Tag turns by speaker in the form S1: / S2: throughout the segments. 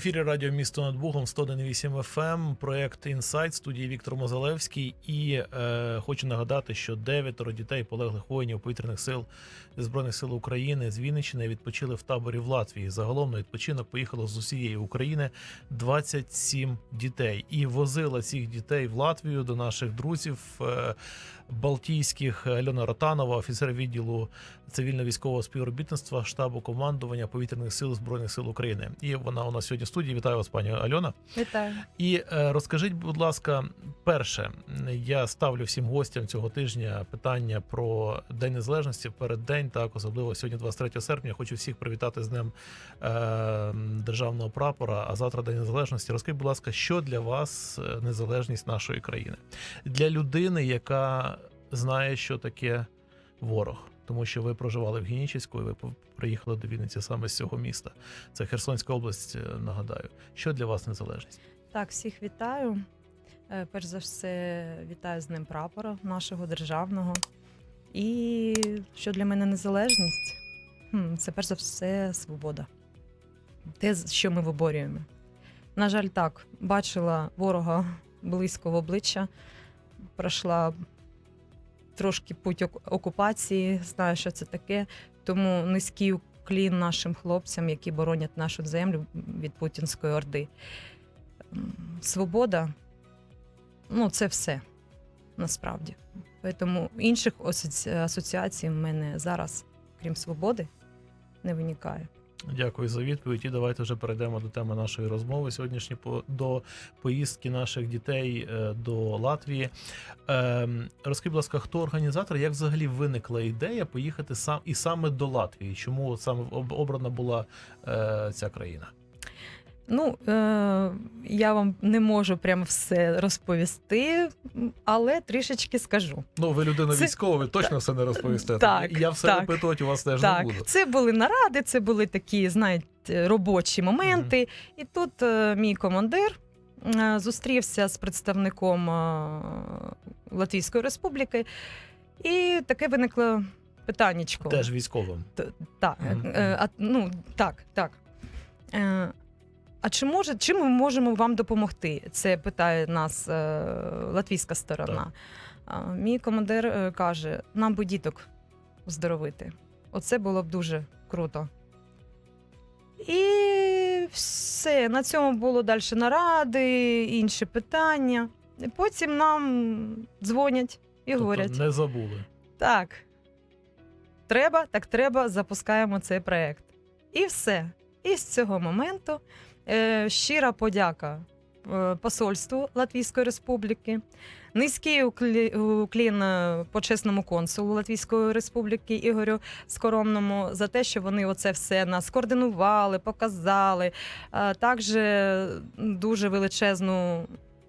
S1: Ефірі радіо місто над Богом 101.8 FM, проект Інсайт, студії Віктор Мозалевський. І е, хочу нагадати, що дев'ятеро дітей полеглих воїнів повітряних сил збройних сил України з Вінниччини відпочили в таборі в Латвії. Загалом на відпочинок поїхало з усієї України 27 дітей. І возила цих дітей в Латвію до наших друзів. Е, Балтійських Альона Ротанова, офіцер відділу цивільно-військового співробітництва штабу командування повітряних сил збройних сил України. І вона у нас сьогодні студії. Вітаю вас, пані Альона.
S2: Вітаю.
S1: І е, розкажіть, будь ласка, перше, я ставлю всім гостям цього тижня питання про День Незалежності. Перед день, так особливо сьогодні, 23 серпня. Хочу всіх привітати з Днем е, державного прапора. А завтра День Незалежності. Розкажіть, будь ласка, що для вас е, незалежність нашої країни для людини, яка знає, що таке ворог. Тому що ви проживали в Генічеську, і ви приїхали до Вінниці саме з цього міста. Це Херсонська область, е, нагадаю. Що для вас незалежність?
S2: Так, всіх вітаю. Е, Перш за все, вітаю з Днем прапора нашого державного. І що для мене незалежність? Це перш за все свобода. Те, що ми виборюємо. На жаль, так, бачила ворога близько в обличчя, пройшла трошки путь окупації, знаю, що це таке. Тому низький уклін нашим хлопцям, які боронять нашу землю від путінської орди. Свобода ну, це все насправді. Тому інших асоці- асоціацій в мене зараз, крім свободи, не виникає.
S1: Дякую за відповідь. І давайте вже перейдемо до теми нашої розмови сьогоднішньої по- до поїздки наших дітей е, до Латвії. Ем, Розкажіть, будь ласка, хто організатор? Як взагалі виникла ідея поїхати сам і саме до Латвії? Чому саме об- обрана була е, ця країна?
S2: Ну, е, я вам не можу прямо все розповісти, але трішечки скажу.
S1: Ну, ви людина
S2: Це-
S1: військова, ви точно все не розповісте.
S2: Так,
S1: я все
S2: так.
S1: випитувати у вас теж не буду.
S2: це були наради, це були такі, знаєте, робочі моменти. І тут е, мій командир е, зустрівся з представником е, Латвійської Республіки, і таке виникло питаннячко.
S1: Теж військовим.
S2: Так,
S1: Мгм.
S2: е, а, ну, так, так. Е, а чи може, чим ми можемо вам допомогти? Це питає нас е, латвійська сторона. А, мій командир е, каже: нам би діток оздоровити. Оце було б дуже круто. І все. На цьому було далі наради, інші питання. І потім нам дзвонять і говорять:
S1: Тобто не забули.
S2: так, треба, так треба, запускаємо цей проект. І все. І з цього моменту щира подяка е, посольству Латвійської Республіки, низький уклін е, почесному консулу Латвійської Республіки Ігорю Скоромному за те, що вони оце все нас координували, показали. Е, Також дуже величезну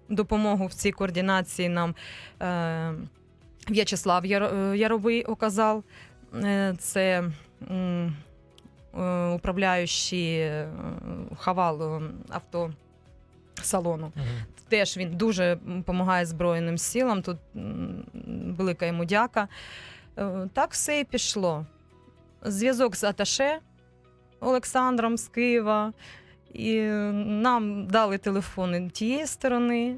S2: допомогу в цій координації нам. Е, В'ячеслав е, Яровий оказав. Е, Це е, управляючий е, хавал е, автосалону.
S1: Мгм.
S2: Теж він дуже допомагає Збройним силам. Тут велика йому дяка. Е, Так все і пішло. Зв'язок з Аташе Олександром з Києва. І нам дали телефони тієї сторони,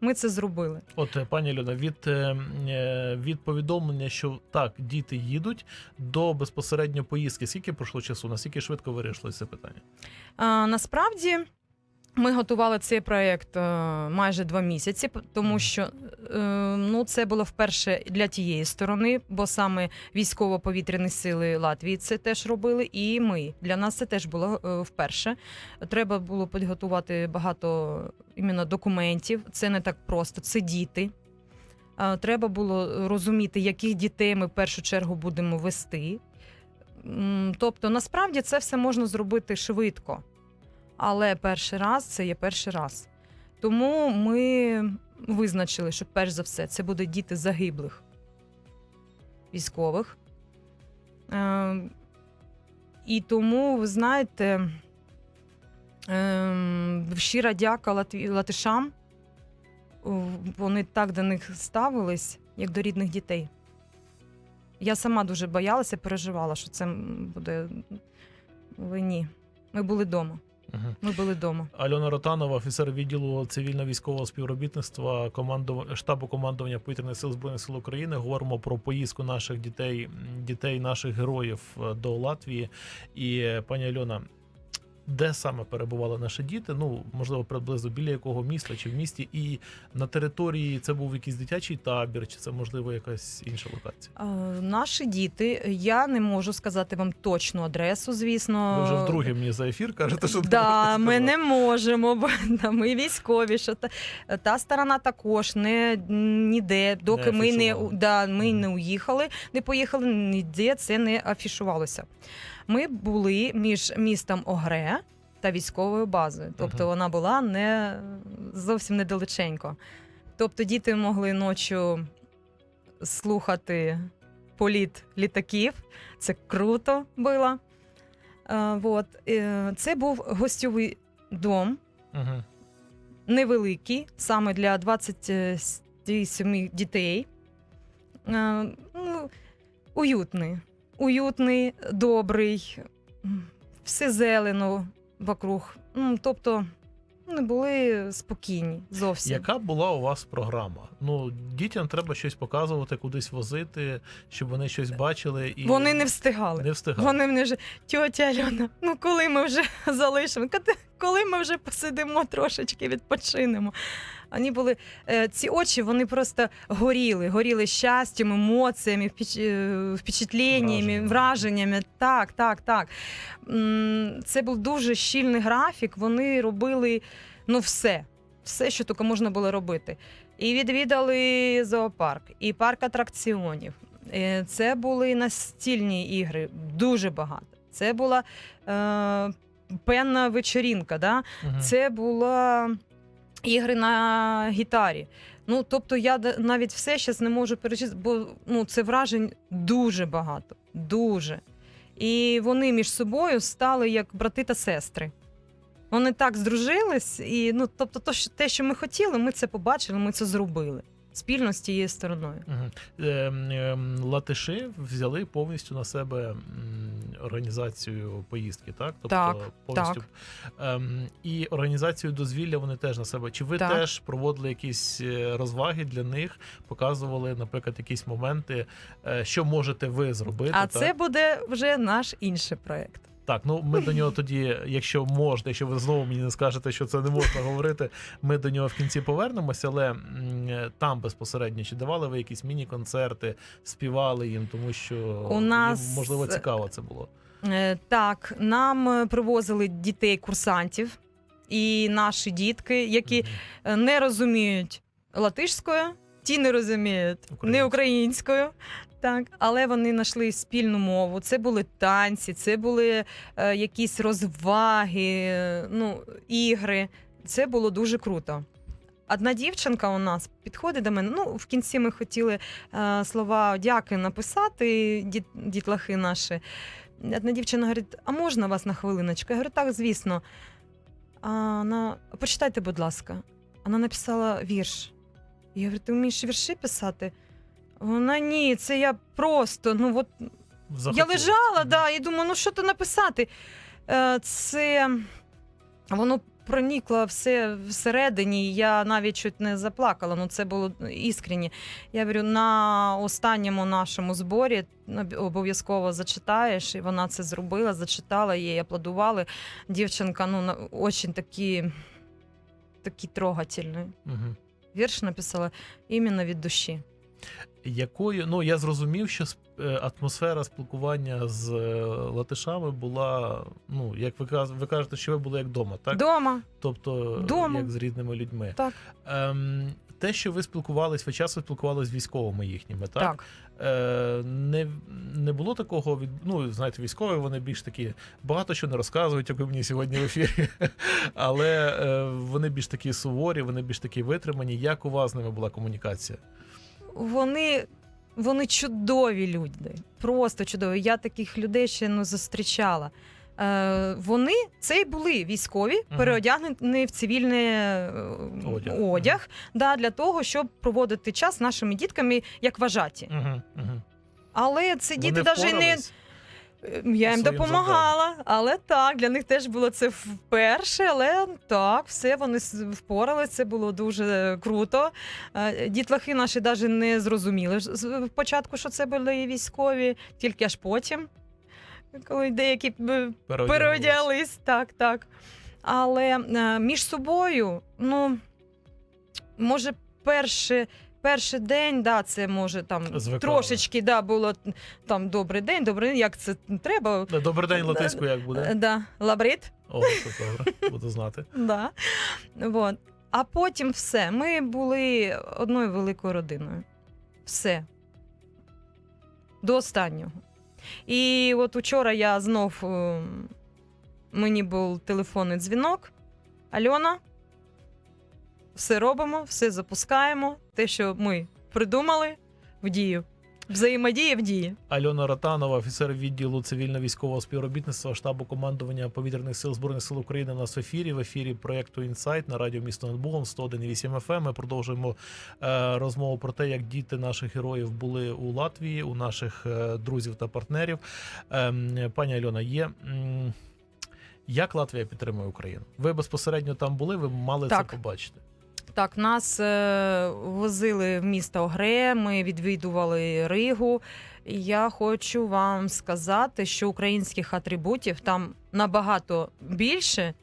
S2: ми це зробили.
S1: От, е, пані Альона, від, е, е, від повідомлення, що так, діти їдуть до безпосередньо поїздки. Скільки пройшло часу? Наскільки швидко вирішилося це питання?
S2: А, насправді ми готували цей проєкт е, майже два місяці, тому що е, ну, це було вперше для тієї сторони, бо саме військово-повітряні сили Латвії це теж робили, і ми. Для нас це теж було е, вперше. Треба було підготувати багато іменно документів. Це не так просто, це діти. Треба було розуміти, яких дітей ми в першу чергу будемо вести. Тобто, насправді це все можна зробити швидко. Але перший раз це є перший раз. Тому ми визначили, що перш за все це будуть діти загиблих військових. Е, і тому, ви знаєте, е, щира дяка латишам вони так до них ставились, як до рідних дітей. Я сама дуже боялася, переживала, що це буде. Але ні. Ми були вдома.
S1: Мгм.
S2: Ми були вдома.
S1: Альона Ротанова, офіцер відділу цивільно-військового співробітництва командов... штабу командування повітряних сил збройних сил України. Говоримо про поїздку наших дітей, дітей наших героїв е, до Латвії. І пані Альона, де саме перебували наші діти? Ну можливо, приблизно біля якого міста чи в місті, і на території це був якийсь дитячий табір, чи це можливо якась інша локація?
S2: А, наші діти, я не можу сказати вам точну адресу, звісно.
S1: Ви вже вдруге мені за ефір кажете, що
S2: Да, ми не можемо, бо да, ми військові. Що та, та сторона також не ніде, доки ми не да, ми не уїхали, не поїхали, ніде це не афішувалося. Ми були між містом Огре та військовою базою. Тобто вона була не зовсім недалеченько. Тобто діти могли ночі слухати політ літаків. Це круто було. Е, вот. Е, Це був гостьовий дом, невеликий, саме для 27 дітей. Е, ну, уютний. Уютний, добрий, все зелено вокруг. Ну, тобто не були спокійні зовсім.
S1: Яка була у вас програма? Ну, дітям треба щось показувати, кудись возити, щоб вони щось бачили і
S2: Вони не встигали.
S1: не встигали.
S2: Вони мені вже тьотя Альона, ну коли ми вже залишимо, коли- коли ми вже посидимо трошечки, відпочинемо. Вони були е, ці очі, вони просто горіли, горіли щастям, емоціями, е, впечатленнями,
S1: Враженнями.
S2: Так, так, так. Це був дуже щільний графік. Вони робили ну все, все, що тільки можна було робити. І відвідали зоопарк, і парк атракціонів. Е, Це були настільні ігри, дуже багато. Це була е, пенна вечерінка. Да?
S1: Мгм.
S2: Це була ігри на гітарі. Ну, тобто я навіть все зараз не можу перечислити, бо ну, це вражень дуже багато. Дуже. І вони між собою стали як брати та сестри. Вони так здружились, і ну, тобто, то, що- те, що ми хотіли, ми це побачили, ми це зробили спільно з тією стороною.
S1: Ем, Латиші взяли повністю на себе організацію поїздки, так? Тобто
S2: Так,
S1: повністю. Ем, і організацію дозвілля вони теж на себе. Чи ви
S2: Так.
S1: теж проводили якісь е, розваги для них, показували, наприклад, якісь моменти, е, що можете ви зробити?
S2: А
S1: так?
S2: це буде вже наш інший проєкт.
S1: Так, ну ми до нього тоді, якщо можна, якщо ви знову мені не скажете, що це не можна говорити, ми до нього в кінці повернемося, але там безпосередньо чи давали ви якісь міні-концерти, співали їм, тому що
S2: У нас-
S1: їм, можливо цікаво це було.
S2: Е, Так, нам е, привозили дітей-курсантів і наші дітки, які
S1: Мгм.
S2: е, не розуміють латишською, ті не розуміють не
S1: Українською.
S2: Так, але вони знайшли спільну мову. Це були танці, це були е, якісь розваги, ну, ігри. Це було дуже круто. Одна дівчинка у нас підходить до мене. Ну, в кінці ми хотіли е, слова дяки написати, діт, дітлахи наші. Одна дівчина говорить: а можна вас на хвилиночку? Я говорю, так, звісно. А вона, почитайте, будь ласка. Вона написала вірш. Я говорю, ти вмієш вірші писати? Вона ні, це я просто. Ну от я лежала, да, і думаю, ну що то написати? Е, Це воно проникло все всередині. і Я навіть чуть не заплакала. Ну це було іскренні. Я говорю, на останньому нашому зборі об- обов'язково зачитаєш, і вона це зробила, зачитала їй, аплодували. Дівчинка, ну очень такі, такі трогательні.
S1: Мгм.
S2: Вірш написала іменно від душі.
S1: Якою, ну я зрозумів, що е, атмосфера спілкування з е, латишами була, ну як ви каз- ви кажете, що ви були як вдома, так?
S2: Дома.
S1: Тобто,
S2: Дома.
S1: як з рідними людьми.
S2: Так.
S1: Ем, те, що ви спілкувались, ви часто спілкувалися з військовими їхніми, так?
S2: Так.
S1: Е, не, не було такого від. Ну, знаєте, військові вони більш такі багато що не розказують, як ви мені сьогодні в ефірі. Але е, вони більш такі суворі, вони більш такі витримані. Як у вас з ними була комунікація?
S2: Вони, вони чудові люди. Просто чудові. Я таких людей ще не зустрічала. Е, вони це й були військові,
S1: Мгм.
S2: переодягнені в цивільний е,
S1: Одяг.
S2: одяг, да, для того, щоб проводити час з нашими дітками як вважаті.
S1: Угу, угу.
S2: Але це діти навіть не Я їм
S1: своїм
S2: допомагала, але так, для них теж було це вперше, але так, все вони впоралися, це було дуже круто. Е, Дітлахи наші навіть не зрозуміли спочатку, що це були військові, тільки аж потім, коли деякі переодягались, так, так. Але е, між собою, ну, може, перше. Перший день, да, це може там
S1: Звикали.
S2: трошечки да, було там добрий день, добрий день, як це треба.
S1: Да, Добрий день латиською як
S2: Е,
S1: буде?
S2: Да, лабрит.
S1: О, це добре, буду знати.
S2: Да. Вот. А потім все. Ми були одною великою родиною. Все. До останнього. І от учора я знов е, мені був телефонний дзвінок. Альона, все робимо, все запускаємо. Те, що ми придумали, в дію. Взаємодія в дії.
S1: Альона Ротанова, офіцер відділу цивільно-військового співробітництва штабу командування повітряних сил збройних сил України. В ефірі в ефірі проєкту Інсайт на радіо місто над Богом 101,8 FM. Ми продовжуємо е, розмову про те, як діти наших героїв були у Латвії, у наших е, друзів та партнерів. Ем, пані Альона, є. Як Латвія підтримує Україну? Ви безпосередньо там були, ви мали
S2: Так.
S1: це побачити.
S2: Так, нас е, возили в місто Огре, ми відвідували Ригу. І Я хочу вам сказати, що українських атрибутів там набагато більше,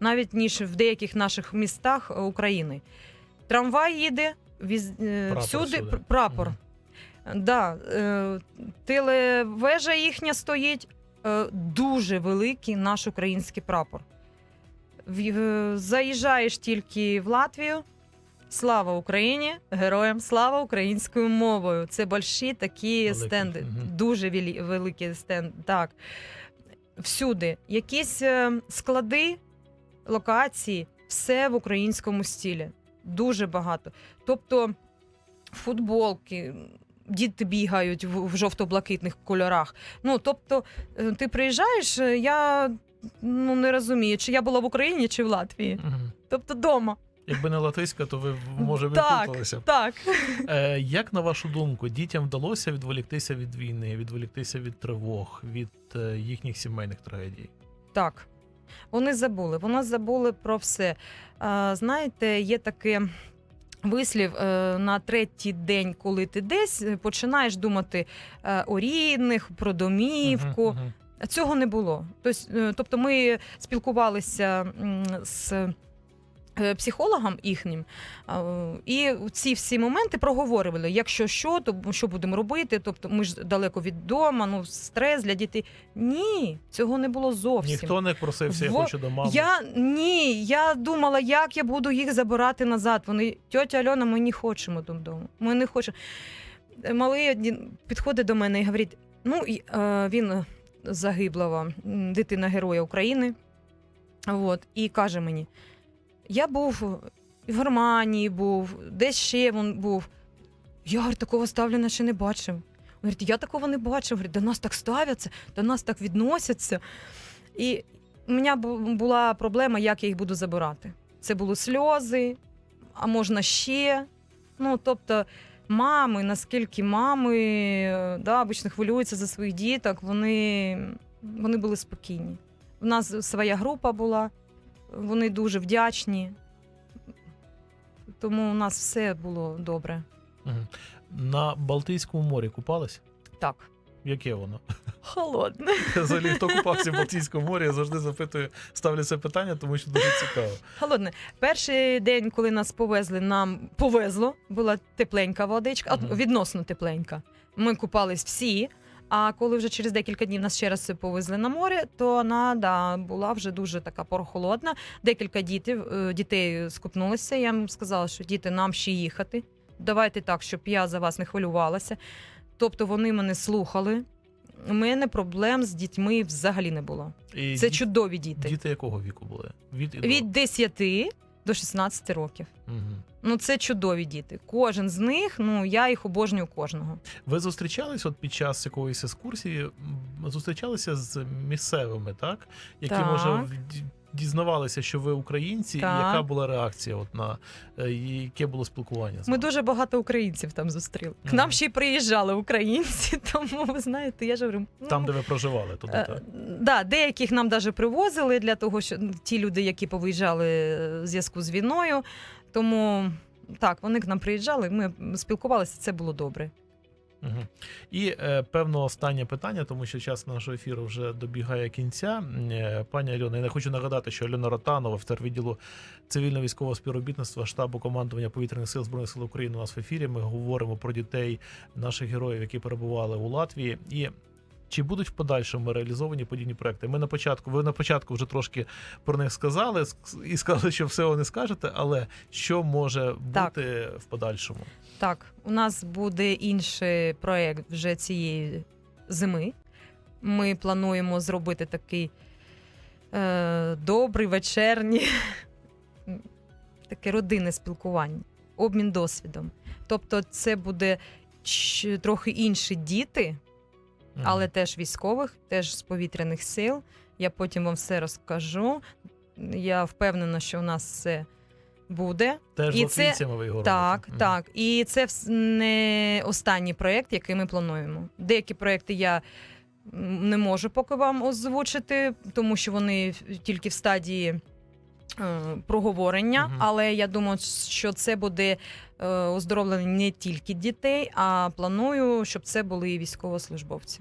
S2: навіть ніж в деяких наших містах е, України. Трамвай їде, віз, е,
S1: Прапор
S2: всюди пр- прапор. Да, е, телевежа їхня стоїть, дуже великий наш український прапор. В- е, Заїжджаєш тільки в Латвію. Слава Україні! Героям слава українською мовою. Це больші такі
S1: Великі,
S2: стенди.
S1: мгм.
S2: Дуже вілі- великі стенди. Так. Всюди. Якісь е, склади, локації, все в українському стілі. Дуже багато. Тобто футболки. Діти бігають в, в жовто-блакитних кольорах. Ну, тобто, е, ти приїжджаєш, е, я ну, не розумію, чи я була в Україні, чи в Латвії.
S1: Мгм.
S2: Тобто вдома.
S1: Якби не латиська, то ви може
S2: Так. Так.
S1: Е, як на вашу думку, дітям вдалося відволіктися від війни, відволіктися від тривог, від е, їхніх сімейних трагедій?
S2: Так. Вони забули. Вони забули про все. А, знаєте, є таке. Вислів е, на третій день, коли ти десь починаєш думати е, о рідних, про домівку.
S1: Мгм, мгм.
S2: Цього не було. Тобто, е, тобто ми спілкувалися з е, психологом їхнім, і ці всі моменти проговорювали. Якщо що, то що будемо робити? Тобто ми ж далеко від дому, ну стрес для дітей. Ні, цього не було зовсім.
S1: Ніхто не просився, я
S2: Во-
S1: хочу до мами.
S2: Я ні, я думала, як я буду їх забирати назад. Вони тьотя Альона, ми не хочемо додому. Ми не хочемо. Малий підходить до мене і говорить: ну е, він загиблого дитина Героя України. От, і каже мені: я був в Германії, був, десь ще він був. Я говорю, такого ставлення ще не бачив. Говорить, я такого не бачив. Говорить, до нас так ставляться, до нас так відносяться. І у мене була проблема, як я їх буду забирати. Це були сльози, а можна ще. Ну, тобто, мами, наскільки мами е, да, обично хвилюються за своїх діток, вони, вони були спокійні. У нас своя група була, вони дуже вдячні. Тому у нас все було добре.
S1: На Балтійському морі купались?
S2: Так.
S1: Яке воно?
S2: Холодне.
S1: Взагалі, хто купався в Балтійському морі, я завжди запитую, ставлю це питання, тому що дуже цікаво.
S2: Холодне. Перший день, коли нас повезли, нам повезло, була тепленька водичка,
S1: Мгм.
S2: відносно тепленька. Ми купались всі. А коли вже через декілька днів нас ще раз повезли на море, то вона да, була вже дуже така прохолодна. Декілька дітей, е, дітей скупнулися. Я їм сказала, що діти, нам ще їхати. Давайте так, щоб я за вас не хвилювалася. Тобто вони мене слухали. У мене проблем з дітьми взагалі не було.
S1: І
S2: Це
S1: діт-
S2: чудові діти.
S1: Діти якого віку були? Від і до?
S2: Від 10 до 16 років.
S1: Мгм.
S2: Ну, це чудові діти. Кожен з них, ну я їх обожнюю кожного.
S1: Ви зустрічались от під час якоїсь екскурсії зустрічалися з місцевими, так? Які
S2: Так.
S1: може в- ді- дізнавалися, що ви українці, і яка була реакція? От на е, і яке було спілкування? з
S2: Ми
S1: вами?
S2: дуже багато українців там зустріли. К
S1: Мгм.
S2: нам ще й приїжджали українці, тому ви знаєте, я ж говорю. ну,
S1: там, де ви проживали, туди
S2: Е,
S1: так.
S2: Да, деяких нам даже привозили для того, що ну, ті люди, які повиїжджали е, в зв'язку з війною. Тому так, вони к нам приїжджали, ми спілкувалися, це було добре.
S1: Угу. І е, певно останнє питання, тому що час нашого ефіру вже добігає кінця. Е, Пані Альона, я хочу нагадати, що Альона Ротанова, в відділу цивільно-військового співробітництва штабу командування повітряних сил збройних сил України у нас в ефірі. Ми говоримо про дітей наших героїв, які перебували у Латвії. І чи будуть в подальшому реалізовані подібні проекти? Ми на початку, ви на початку вже трошки про них сказали і сказали, що все не скажете, але що може
S2: Так.
S1: бути в подальшому?
S2: Так, у нас буде інший проєкт вже цієї зими. Ми плануємо зробити такий е, добрий вечірній, таке родинне спілкування, обмін досвідом. Тобто, це буде трохи інші діти, Але теж військових, теж з повітряних сил. Я потім вам все розкажу. Я впевнена, що у нас все буде.
S1: Теж
S2: І це-
S1: ви його
S2: Так?
S1: Мгм.
S2: так. І це не останній проєкт, який ми плануємо. Деякі проєкти я не можу поки вам озвучити, тому що вони тільки в стадії. Проговорення,
S1: Мгм.
S2: але я думаю, що це буде е, оздоровлення не тільки дітей, а планую, щоб це були і військовослужбовці.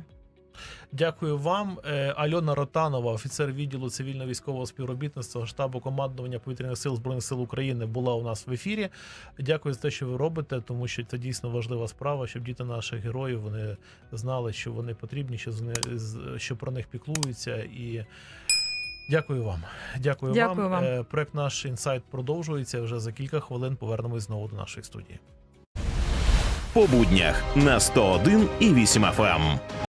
S1: Дякую вам. Е, Альона Ротанова, офіцер відділу цивільно-військового співробітництва штабу командування повітряних сил збройних сил України, була у нас в ефірі. Дякую за те, що ви робите, тому що це дійсно важлива справа, щоб діти наших героїв вони знали, що вони потрібні, що що про них піклуються. І дякую вам. Дякую,
S2: Дякую вам.
S1: вам. Проект наш інсайт продовжується. Вже за кілька хвилин повернемось знову до нашої студії.
S3: По буднях на 101 і 8 FM.